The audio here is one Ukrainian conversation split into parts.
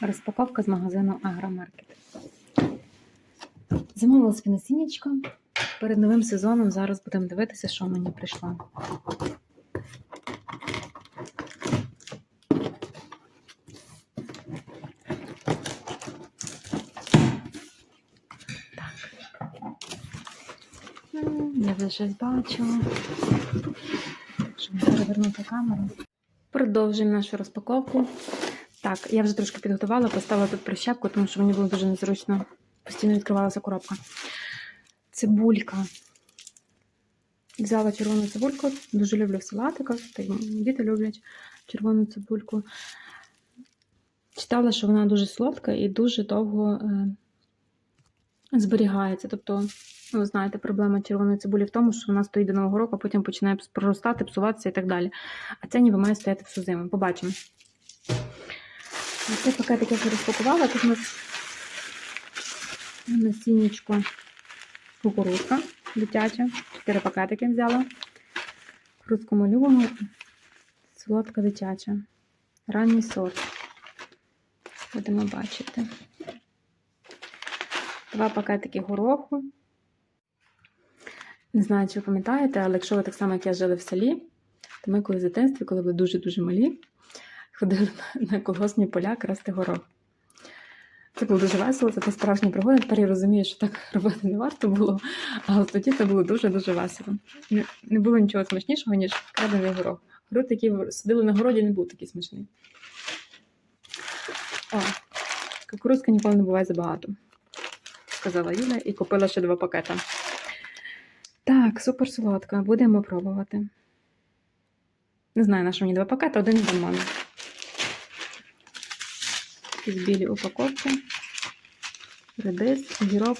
Розпаковка з магазину Агромаркет. Замовила собі насіннячко. Перед новим сезоном зараз будемо дивитися, що мені прийшло. Так. Я вже щось бачу. Щоб перевернути камеру. Продовжуємо нашу розпаковку. Так, я вже трошки підготувала, поставила тут прищепку, тому що мені було дуже незручно. Постійно відкривалася коробка. Цибулька. Взяла червону цибульку, дуже люблю в салатиках, діти люблять червону цибульку. Читала, що вона дуже солодка і дуже довго е, зберігається. Тобто, ну, ви знаєте, проблема червоної цибулі в тому, що вона стоїть до Нового року, а потім починає проростати, псуватися і так далі. А це ніби має стояти всю зиму. Побачимо. Цей пакетик я вже розпакувала. Тут у нас насіннячко кукурудка дитяча. Чотири пакетики взяла. Кукурудзку ми любимо. Солодка дитяча. Ранній сорт. Будемо бачити. Два пакетики гороху. Не знаю, чи ви пам'ятаєте, але якщо ви так само, як я жили в селі, то ми коли в дитинстві, коли були дуже-дуже малі, ходили на, колгоспні поля красти горох. Це було дуже весело, це справжня пригода. Тепер я розумію, що так робити не варто було, але тоді це було дуже-дуже весело. Не, не було нічого смачнішого, ніж крадений горох. Горох, який сидили на городі, не був такий смачний. О, кукурузка ніколи не буває забагато, сказала Юля і купила ще два пакета. Так, супер солодка. Будемо пробувати. Не знаю, на що мені два пакети, один для мене. Якісь білі упаковки. Редис, огірок.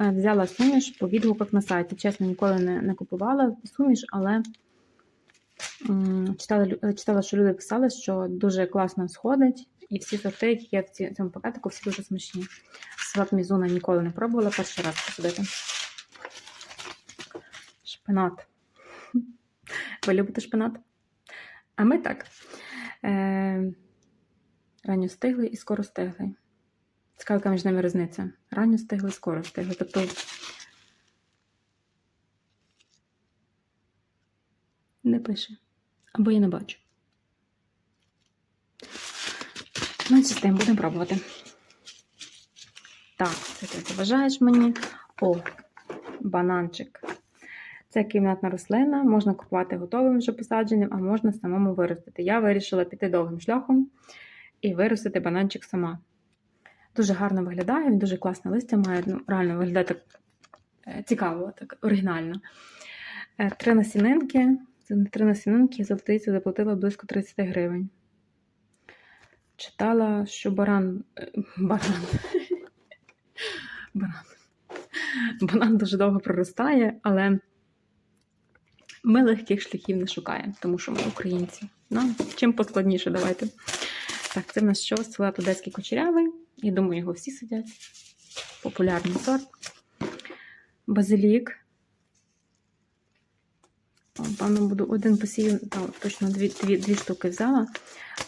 Е, Взяла суміш по відгуках на сайті. Чесно, ніколи не, не купувала суміш, але м, читала, читала, що люди писали, що дуже класно сходить. І всі сорти, які є в цьому пакетику, всі дуже смачні. Салат мізуна ніколи не пробувала, перший раз посудити. Шпинат. Ви любите шпинат? А ми так. Е, ранньо стиглий і скоро стиглий. Цікава, яка між ними різниця. Ранньо стиглий, скоро стиглий. Тобто. Не пише. Або я не бачу. Ну, з тим будемо пробувати. Так, це ти заважаєш мені. О, бананчик. Це кімнатна рослина, можна купувати готовим вже посадженим, а можна самому виростити. Я вирішила піти довгим шляхом і виростити бананчик сама. Дуже гарно виглядає, він дуже класне листя має, ну, реально виглядає так е, цікаво, так оригінально. Е, Три насінинки. За три насінинки золотиця заплатила близько 30 гривень. Читала, що баран. е, Баран. Баран. Банан дуже довго проростає, але ми легких шляхів не шукаємо, тому що ми українці. Нам чим поскладніше, давайте. Так, це в нас що? Салат одеський кучерявий. Я думаю, його всі сидять. Популярний сорт. Базилік. Певно, буду один посію, там точно дві, дві, дві штуки взяла.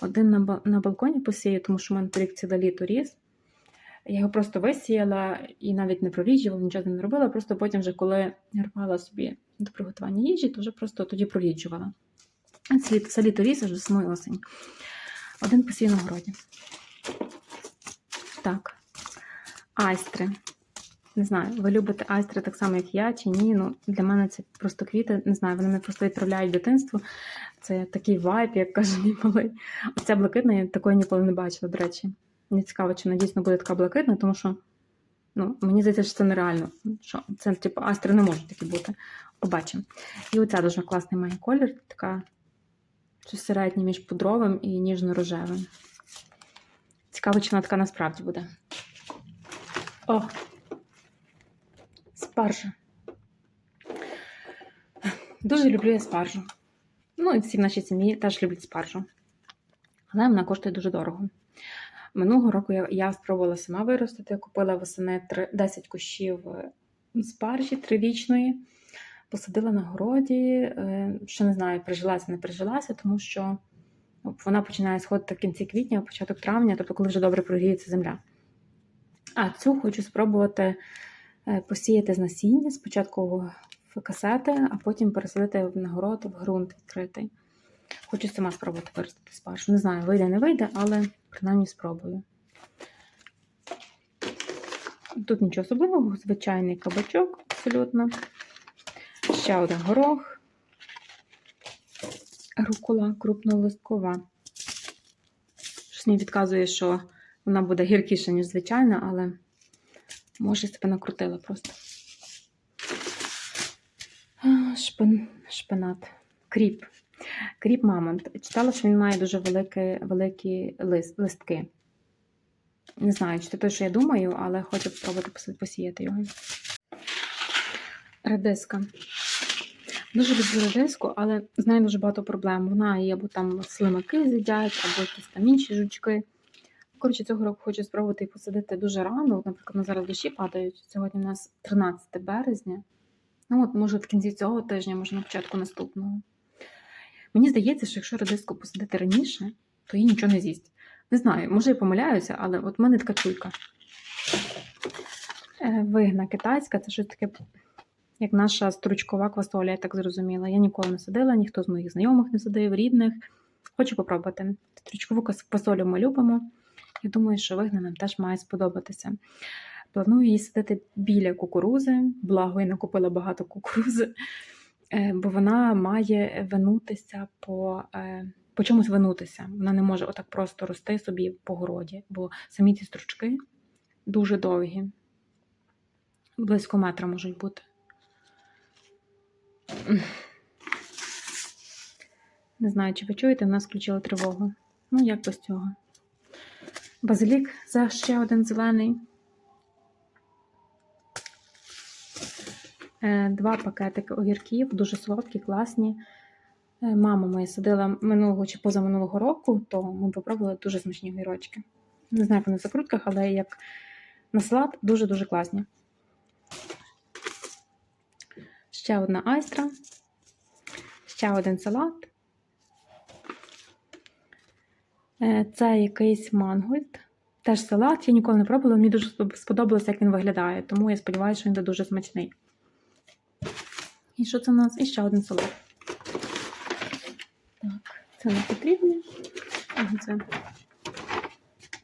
Один на, на балконі посію, тому що в мене торік ціле літо ріс. Я його просто висіяла і навіть не проріджувала, нічого не робила. Просто потім, вже коли рвала собі до приготування їжі, то вже просто тоді проріджувала. Це літо, ріс, аж весною осень. Один посій на городі. Так. Айстри. Не знаю, ви любите айстри так само, як я, чи ні. Ну, для мене це просто квіти. Не знаю, вони мене просто відправляють в дитинство. Це такий вайб, як каже мій малий. Оця блакитна, я такої ніколи не бачила, до речі. Мені цікаво, чи вона дійсно буде така блакитна, тому що ну, мені здається, що це нереально. Що це, типу, айстри не можуть такі бути. Побачимо. І оця дуже класний має колір, така щось середнє між пудровим і ніжно-рожевим. Цікаво, чи вона така насправді буде. О! Спаржа. Дуже люблю я спаржу. Ну, і всі в нашій сім'ї теж люблять спаржу. Але вона коштує дуже дорого. Минулого року я, я спробувала сама виростити. Купила восени три- 10 кущів е, спаржі трирічної. Посадила на городі. Ще не знаю, прижилася, не прижилася, тому що Вона починає сходити в кінці квітня, початок травня, тобто коли вже добре прогріється земля. А цю хочу спробувати е, посіяти з насіння, спочатку в касети, а потім пересадити в нагород в ґрунт відкритий. Хочу сама спробувати виростити спаржу. Не знаю, вийде, не вийде, але принаймні спробую. Тут нічого особливого, звичайний кабачок абсолютно. Ще один горох. Рукола крупнолисткова. Щось мені підказує, що вона буде гіркіша, ніж звичайна, але може себе накрутила просто. Шпин, шпинат. Кріп. Кріп мамонт. Читала, що він має дуже великі, великі лист, листки. Не знаю, чи це те, що я думаю, але хочу спробувати посіяти його. Редиска. Дуже люблю редиску, але з нею дуже багато проблем. Вона її або там слимаки з'їдять, або якісь там інші жучки. Коротше, цього року хочу спробувати і посадити дуже рано. Наприклад, на зараз дощі падають. Сьогодні у нас 13 березня. Ну, от, може, в кінці цього тижня, може, на початку наступного. Мені здається, що якщо редиску посадити раніше, то їй нічого не з'їсть. Не знаю, може, я помиляюся, але от в мене така чуйка. Е, Вигна китайська це щось таке, як наша стручкова квасоля, я так зрозуміла. Я ніколи не садила, ніхто з моїх знайомих не садив, рідних. Хочу попробувати. Стручкову квасолю ми любимо. Я думаю, що вигна нам теж має сподобатися. Планую її садити біля кукурузи, благо я накупила багато кукурузи, е, бо вона має винутися по, е, по чомусь винутися. Вона не може отак просто рости собі по городі, бо самі ці стручки дуже довгі, близько метра можуть бути. Не знаю, чи ви чуєте, в нас включили тривогу. Ну, як без цього. Базилік за ще один зелений. Е, Два пакетики огірків, дуже солодкі, класні. Е, Мама моя садила минулого чи позаминулого року, то ми попробували дуже смачні огірочки. Не знаю, як вони в закрутках, але як на салат дуже-дуже класні. Ще одна айстра. Ще один салат. Е, Це якийсь мангольд. Теж салат. Я ніколи не пробувала. Мені дуже спод- сподобалося, як він виглядає, тому я сподіваюся, що він буде дуже смачний. І що це у нас? І ще один салат. Так, це не потрібно. Це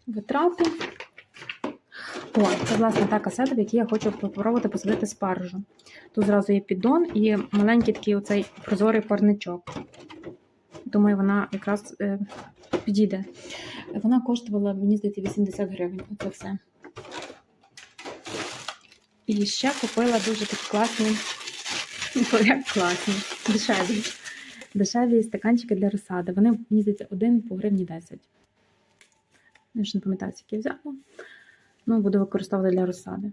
витрати. О, це власне та касета, в якій я хочу попробувати посадити спаржу. Тут зразу є піддон і маленький такий оцей прозорий парничок. Думаю, вона якраз е, підійде. Вона коштувала, мені здається, 80 гривень. Оце все. І ще купила дуже такі класні, ну, як класні, дешеві. Дешеві стаканчики для розсади. Вони, мені здається, один по гривні 10. Я вже не пам'ятаю, я взяла. Ну, буду використовувати для розсади.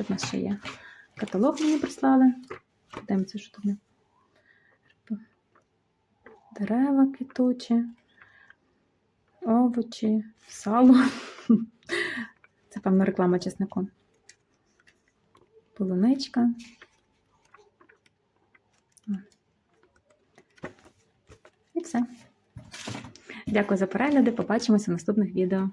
Що в нас ще є? Каталог мені прислали. Подивимося, що тут. Дерева квітучі, овочі, сало. Це, певно, реклама чесником. Полуничка. І все. Дякую за перегляди. Побачимося в наступних відео.